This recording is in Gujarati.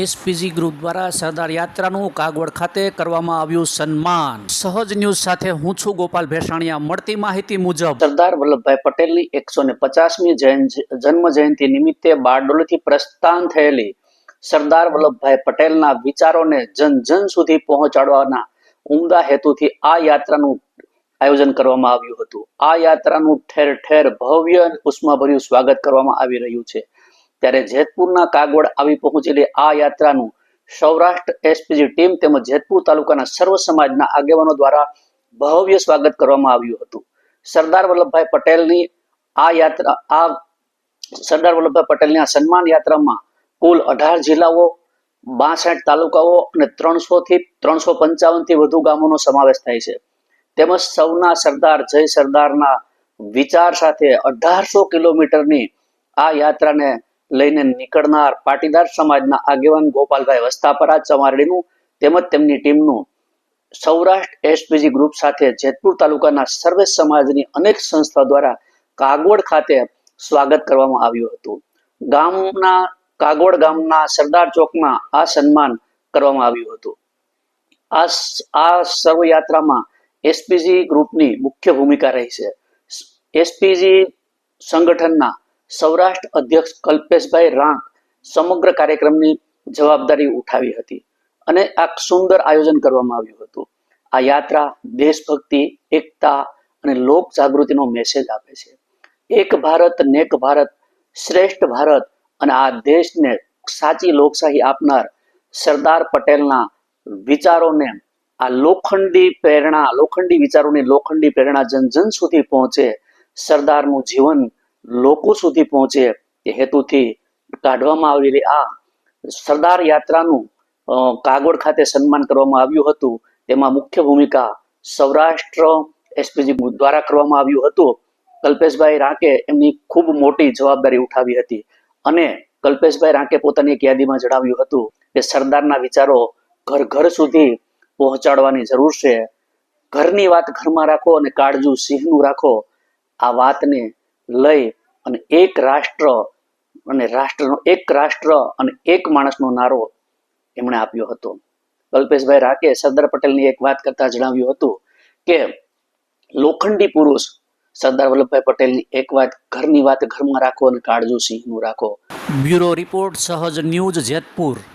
એસપીજી ગ્રુપ દ્વારા સરદાર યાત્રાનું કાગવડ ખાતે કરવામાં આવ્યું સન્માન. સહજ ન્યૂઝ સાથે હું છું ગોપાલ ભેસાણીયા. મળતી માહિતી મુજબ સરદાર વલ્લભભાઈ પટેલની એકસો ને પચાસમી જન્મ જયંતિ નિમિત્તે બારડોલીથી પ્રસ્થાન થયેલી સરદાર વલ્લભભાઈ પટેલના વિચારોને જન જન સુધી પહોંચાડવાના ઉમદા હેતુથી આ યાત્રાનું આયોજન કરવામાં આવ્યું હતું. આ યાત્રાનું ઠેર ઠેર ભવ્ય ઉષ્માભર્યું સ્વાગત કરવામાં આવી રહ્યું છે. ત્યારે જેતપુરના કાગવડ આવી પહોંચેલી આ યાત્રાનું સૌરાષ્ટ્ર એસપીજી ટીમ તેમજ જેતપુર તાલુકાના સર્વ સમાજના આગેવાનો દ્વારા ભવ્ય સ્વાગત કરવામાં આવ્યું હતું. સરદાર વલ્લભભાઈ પટેલની આ યાત્રા, આ સરદાર વલ્લભભાઈ પટેલની આ સન્માન યાત્રામાં કુલ અઢાર જિલ્લાઓ, બાસઠ તાલુકાઓ અને ત્રણસો થી ત્રણસો પંચાવનથી વધુ ગામોનો સમાવેશ થાય છે. તેમજ સૌના સરદાર, જય સરદારના વિચાર સાથે અઢારસો કિલોમીટરની આ યાત્રાને લઈને નીકળનાર પાટીદાર સમાજના આગેવાન ગોપાલભાઈ વસ્તાપરા ચમારડીનું તેમજ તેમની ટીમનું સૌરાષ્ટ્ર એસપીજી ગ્રુપ સાથે જેતપુર તાલુકાના સર્વે સમાજની અનેક સંસ્થા દ્વારા કાગવડ ખાતે સ્વાગત કરવામાં આવ્યું હતું. ગામના કાગવડ ગામના સરદાર ચોકમાં આ સન્માન કરવામાં આવ્યું હતું. આ આ સર્વ યાત્રામાં એસપીજી ગ્રુપની મુખ્ય ભૂમિકા રહી છે. એસપીજી સંગઠનના સૌરાષ્ટ્ર અધ્યક્ષ કલ્પેશભાઈ રાંક સમગ્ર કાર્યક્રમની જવાબદારી ઉઠાવી હતી અને આ સુંદર આયોજન કરવામાં આવ્યું હતું. આ યાત્રા દેશભક્તિ, એકતા અને લોક જાગૃતિનો મેસેજ આપે છે. એક ભારત, નેક ભારત, શ્રેષ્ઠ ભારત અને આ દેશને સાચી લોકશાહી આપનાર સરદાર પટેલના વિચારોને આ લોખંડી પ્રેરણા, લોખંડી વિચારોની લોખંડી પ્રેરણા જન જન સુધી પહોંચે સરદારનું જીવન લોકો સુધી પહોંચે એ હેતુથી કાઢવામાં આવેલી આ સરદાર યાત્રાનું કાગોડ ખાતે સન્માન કરવામાં આવ્યું હતું. તેમાં મુખ્ય ભૂમિકા સૌરાષ્ટ્ર એસપીજી દ્વારા કરવામાં આવ્યું હતું. કલ્પેશભાઈ રાકે એમની ખૂબ મોટી જવાબદારી ઉઠાવી હતી અને કલ્પેશભાઈ રાકે પોતાની એક યાદીમાં જણાવ્યું હતું કે સરદારના વિચારો ઘર ઘર સુધી પહોંચાડવાની જરૂર છે. ઘરની વાત ઘરમાં રાખો અને કાળજુ સિંહનું રાખો. આ વાતને લઈ અને એક રાષ્ટ્ર અને રાષ્ટ્રનો એક રાષ્ટ્ર અને એક માણસનો નારો એમણે આપ્યો હતો. કલ્પેશભાઈ રાકે સરદાર પટેલની એક વાત કરતા જણાવ્યું હતું કે, લોખંડી પુરુષ સરદાર વલ્લભભાઈ પટેલની એક વાત ઘરની વાત ઘરમાં રાખો અને કાળજો સિંહનું રાખો. Bureau report, Sahaj news Jetpur.